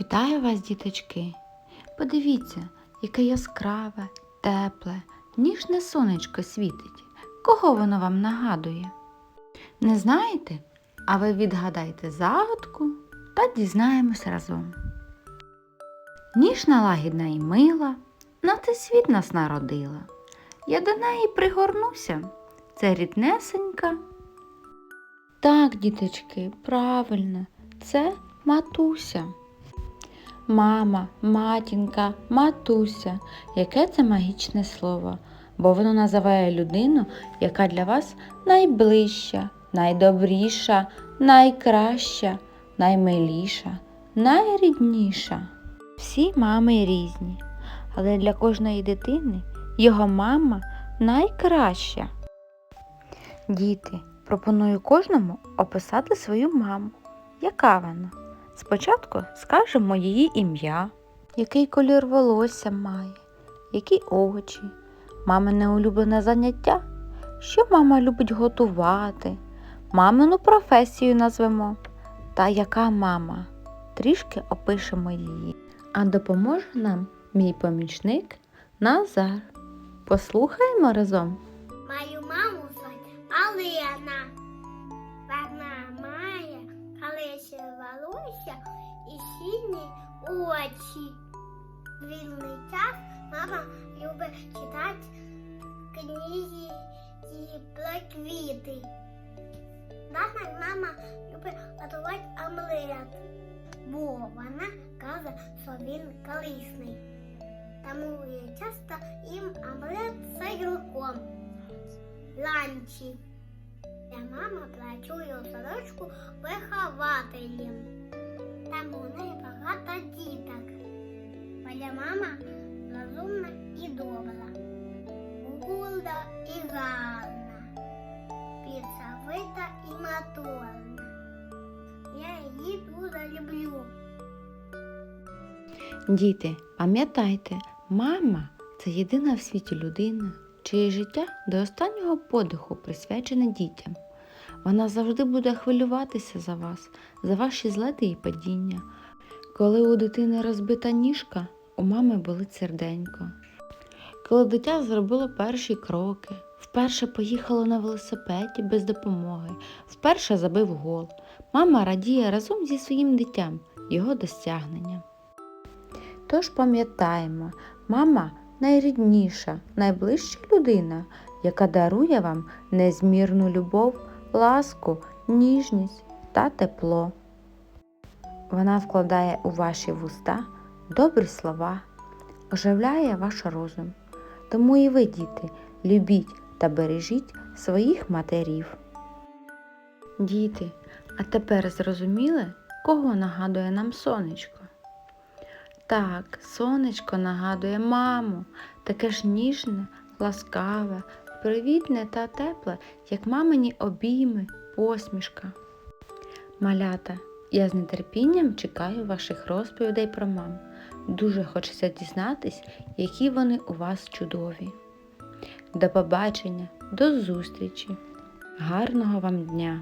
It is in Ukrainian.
Вітаю вас, діточки! Подивіться, яке яскраве, тепле, ніжне сонечко світить. Кого воно вам нагадує? Не знаєте? А ви відгадайте загадку та дізнаємось разом. Ніжна лагідна і мила, на цей світ нас народила. Я до неї пригорнуся. Це ріднесенька. Так, діточки, правильно, це матуся. Мама, матінка, матуся. Яке це магічне слово, бо воно називає людину, яка для вас найближча, найдобріша, найкраща, наймиліша, найрідніша. Всі мами різні, але для кожної дитини його мама найкраща. Діти, пропоную кожному описати свою маму. Яка вона? Спочатку скажемо її ім'я, який колір волосся має, які очі, мамине улюблене заняття, що мама любить готувати, мамину професію назвемо. Та яка мама? Трішки опишемо її. А допоможе нам мій помічник Назар. Послухаємо разом. Алена. Вона має колись волосся і сині очі. Вільний час мама любить читати книги і про квіти. Також мама любить готувати омлет, бо вона каже, що він корисний. Тому я часто їм омлет з огірком. Ланчі. Я мама працює у садочку вихователем. Там у неї багато діток. Моя мама розумна і добра, горда і гарна, піцавита і моторна. Я її дуже люблю. Діти, пам'ятайте, мама це єдина в світі людина, чиє життя до останнього подиху присвячене дітям. Вона завжди буде хвилюватися за вас, за ваші злети і падіння. Коли у дитини розбита ніжка, у мами болить серденько. Коли дитя зробило перші кроки, вперше поїхало на велосипеді без допомоги, вперше забив гол, мама радіє разом зі своїм дитям, його досягненням. Тож пам'ятаємо, мама найрідніша, найближча людина, яка дарує вам незмірну любов, ласку, ніжність та тепло. Вона вкладає у ваші вуста добрі слова, оживляє ваш розум. Тому і ви, діти, любіть та бережіть своїх матерів. Діти, а тепер зрозуміли, кого нагадує нам сонечко? Так, сонечко нагадує маму, таке ж ніжне, ласкаве, привітне та тепле, як мамині обійми, посмішка. Малята, я з нетерпінням чекаю ваших розповідей про мам. Дуже хочеться дізнатись, які вони у вас чудові. До побачення, до зустрічі. Гарного вам дня!